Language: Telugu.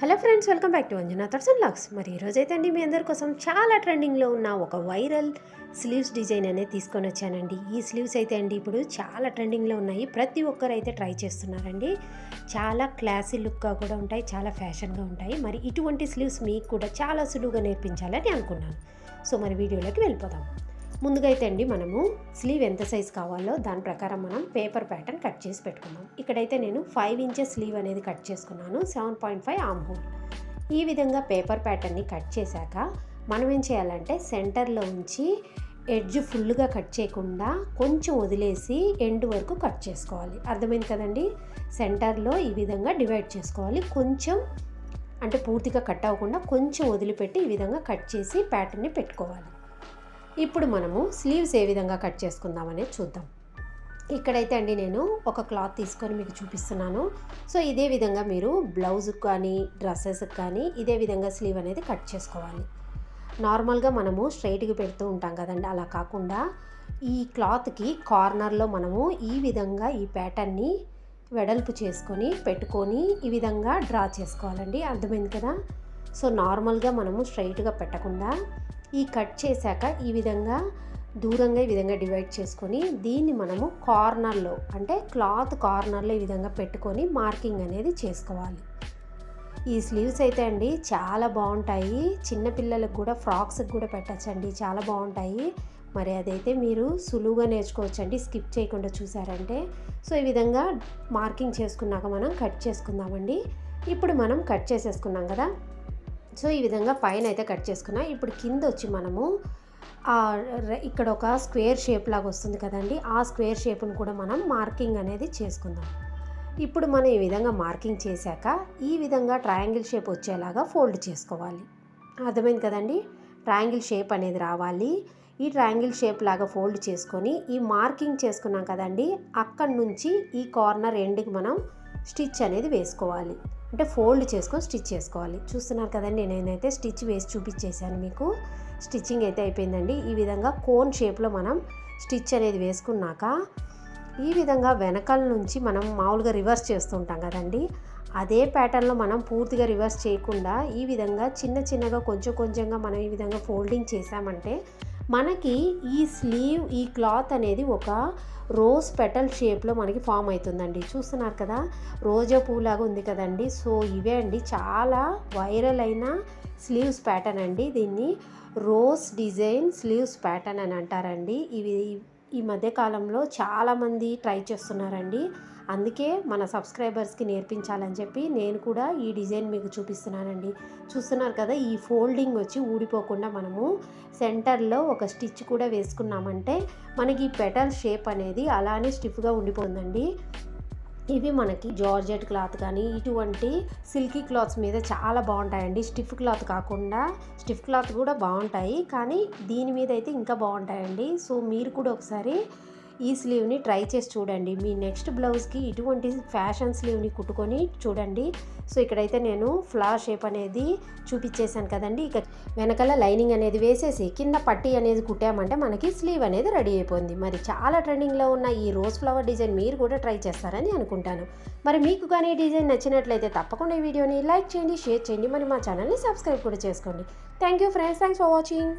Hello friends welcome back to Anjana థర్సన్ లాక్స్. మరి ఈరోజు అయితే అండి మీ అందరి కోసం చాలా ట్రెండింగ్లో ఉన్న ఒక వైరల్ స్లీవ్స్ డిజైన్ అనేది తీసుకొని వచ్చానండి. ఈ స్లీవ్స్ అయితే అండి ఇప్పుడు చాలా ట్రెండింగ్లో ఉన్నాయి. ప్రతి ఒక్కరు అయితే ట్రై చేస్తున్నారండి. చాలా క్లాసీ లుక్గా కూడా ఉంటాయి చాలా ఫ్యాషన్గా ఉంటాయి. మరి ఇటువంటి స్లీవ్స్ మీకు కూడా చాలా సులువుగా నేర్పించాలని అనుకున్నాను. సో మరి వీడియోలోకి వెళ్ళిపోదాం. ముందుగా అయితే అండి మనము స్లీవ్ ఎంత సైజ్ కావాలో దాని ప్రకారం మనం పేపర్ ప్యాటర్న్ కట్ చేసి పెట్టుకుందాం. ఇక్కడైతే నేను ఫైవ్ ఇంచెస్ స్లీవ్ అనేది కట్ చేసుకున్నాను seven point five arm hole. ఈ విధంగా పేపర్ ప్యాటర్న్ని కట్ చేశాక మనం ఏం చేయాలంటే సెంటర్లో ఉంచి ఎడ్జ్ ఫుల్గా కట్ చేయకుండా కొంచెం వదిలేసి ఎండ్ వరకు కట్ చేసుకోవాలి. అర్థమైంది కదండి? సెంటర్లో ఈ విధంగా డివైడ్ చేసుకోవాలి. కొంచెం అంటే పూర్తిగా కట్ అవ్వకుండా కొంచెం వదిలిపెట్టి ఈ విధంగా కట్ చేసి ప్యాటర్న్ని పెట్టుకోవాలి. ఇప్పుడు మనము స్లీవ్స్ ఏ విధంగా కట్ చేసుకుందామనేది చూద్దాం. ఇక్కడైతే అండి నేను ఒక క్లాత్ తీసుకొని మీకు చూపిస్తున్నాను. సో ఇదే విధంగా మీరు బ్లౌజ్కి కానీ డ్రెస్సెస్కి కానీ ఇదే విధంగా స్లీవ్ అనేది కట్ చేసుకోవాలి. నార్మల్గా మనము స్ట్రైట్గా పెడుతూ ఉంటాం కదండి అలా కాకుండా ఈ క్లాత్కి కార్నర్లో మనము ఈ విధంగా ఈ ప్యాటర్న్ని వెడల్పు చేసుకొని పెట్టుకొని ఈ విధంగా డ్రా చేసుకోవాలండి. అర్థమైంది కదా? సో నార్మల్గా మనము స్ట్రైట్గా పెట్టకుండా ఈ కట్ చేశాక ఈ విధంగా దూరంగా ఈ విధంగా డివైడ్ చేసుకొని దీన్ని మనము కార్నర్లో అంటే క్లాత్ కార్నర్లో ఈ విధంగా పెట్టుకొని మార్కింగ్ అనేది చేసుకోవాలి. ఈ స్లీవ్స్ అయితే అండి చాలా బాగుంటాయి. చిన్నపిల్లలకు కూడా ఫ్రాక్స్కి కూడా పెట్టచ్చండి. చాలా బాగుంటాయి. మరి అదైతే మీరు సులువుగా నేర్చుకోవచ్చండి. స్కిప్ చేయకుండా చూసారంటే. సో ఈ విధంగా మార్కింగ్ చేసుకున్నాక మనం కట్ చేసుకుందామండి. ఇప్పుడు మనం కట్ చేసేసుకున్నాం కదా? సో ఈ విధంగా పైన అయితే కట్ చేసుకున్నా. ఇప్పుడు కింద వచ్చి మనము ఇక్కడ ఒక స్క్వేర్ షేప్ లాగా వస్తుంది కదండి. ఆ స్క్వేర్ షేప్ను కూడా మనం మార్కింగ్ అనేది చేసుకుందాం. ఇప్పుడు మనం ఈ విధంగా మార్కింగ్ చేశాక ఈ విధంగా ట్రయాంగిల్ షేప్ వచ్చేలాగా ఫోల్డ్ చేసుకోవాలి. అర్థమైంది కదండి? ట్రయాంగిల్ షేప్ అనేది రావాలి. ఈ ట్రయాంగిల్ షేప్ లాగా ఫోల్డ్ చేసుకొని ఈ మార్కింగ్ చేసుకున్నాం కదండి. అక్కడి నుంచి ఈ కార్నర్ ఎండ్కి మనం స్టిచ్ అనేది వేసుకోవాలి. అంటే ఫోల్డ్ చేసుకొని స్టిచ్ చేసుకోవాలి. చూస్తున్నారు కదండి నేనైతే స్టిచ్ వేసి చూపించేశాను మీకు. స్టిచ్చింగ్ అయితే అయిపోయిందండి. ఈ విధంగా కోన్ షేప్లో మనం స్టిచ్ అనేది వేసుకున్నాక ఈ విధంగా వెనకాల నుంచి మనం మామూలుగా రివర్స్ చేస్తుంటాం కదండి. అదే ప్యాటర్న్లో మనం పూర్తిగా రివర్స్ చేయకుండా ఈ విధంగా చిన్న చిన్నగా కొంచెం కొంచెంగా మనం ఈ విధంగా ఫోల్డింగ్ చేసామంటే మనకి ఈ స్లీవ్ ఈ క్లాత్ అనేది ఒక రోజ్ పెటల్ షేప్లో మనకి ఫామ్ అవుతుందండి చూస్తున్నారు కదా? రోజా పూలాగా ఉంది కదండి. సో ఇవే అండి. చాలా వైరల్ అయిన స్లీవ్స్ ప్యాటర్న్ అండి. దీన్ని రోజ్ డిజైన్ స్లీవ్స్ ప్యాటర్న్ అని అంటారండి. ఇవి ఈ మధ్యకాలంలో చాలామంది ట్రై చేస్తున్నారండి. అందుకే మన సబ్స్క్రైబర్స్కి నేర్పించాలని చెప్పి నేను కూడా ఈ డిజైన్ మీకు చూపిస్తున్నానండి. చూస్తున్నారు కదా ఈ ఫోల్డింగ్ వచ్చి ఊడిపోకుండా మనము సెంటర్లో ఒక స్టిచ్ కూడా వేసుకున్నామంటే మనకి పెటల్ షేప్ అనేది అలానే స్టిఫ్గా ఉండిపోతుందండి. ఇవి మనకి జార్జెట్ క్లాత్ కానీ ఇటువంటి సిల్కీ క్లాత్స్ మీద చాలా బాగుంటాయండి. స్టిఫ్ క్లాత్ కాకుండా స్టిఫ్ క్లాత్ కూడా బాగుంటాయి. కానీ దీని మీద అయితే ఇంకా బాగుంటాయండి. సో మీరు కూడా ఒకసారి ఈ స్లీవ్ని ట్రై చేసి చూడండి. మీ నెక్స్ట్ బ్లౌజ్కి ఇటువంటి ఫ్యాషన్ స్లీవ్ని కుట్టుకొని చూడండి. సో ఇక్కడైతే నేను ఫ్లవర్ షేప్ అనేది చూపించేశాను కదండి. ఇక వెనకాల లైనింగ్ అనేది వేసేసి కింద పట్టి అనేది కుట్టామంటే మనకి స్లీవ్ అనేది రెడీ అయిపోయింది. మరి చాలా ట్రెండింగ్లో ఉన్న ఈ రోజ్ ఫ్లవర్ డిజైన్ మీరు కూడా ట్రై చేస్తారని అనుకుంటాను. మరి మీకు కానీ ఈ డిజైన్ నచ్చినట్లయితే తప్పకుండా ఈ వీడియోని లైక్ చేయండి షేర్ చేయండి. మరి మా ఛానల్ని సబ్స్క్రైబ్ కూడా చేసుకోండి. Thank you friends thanks for watching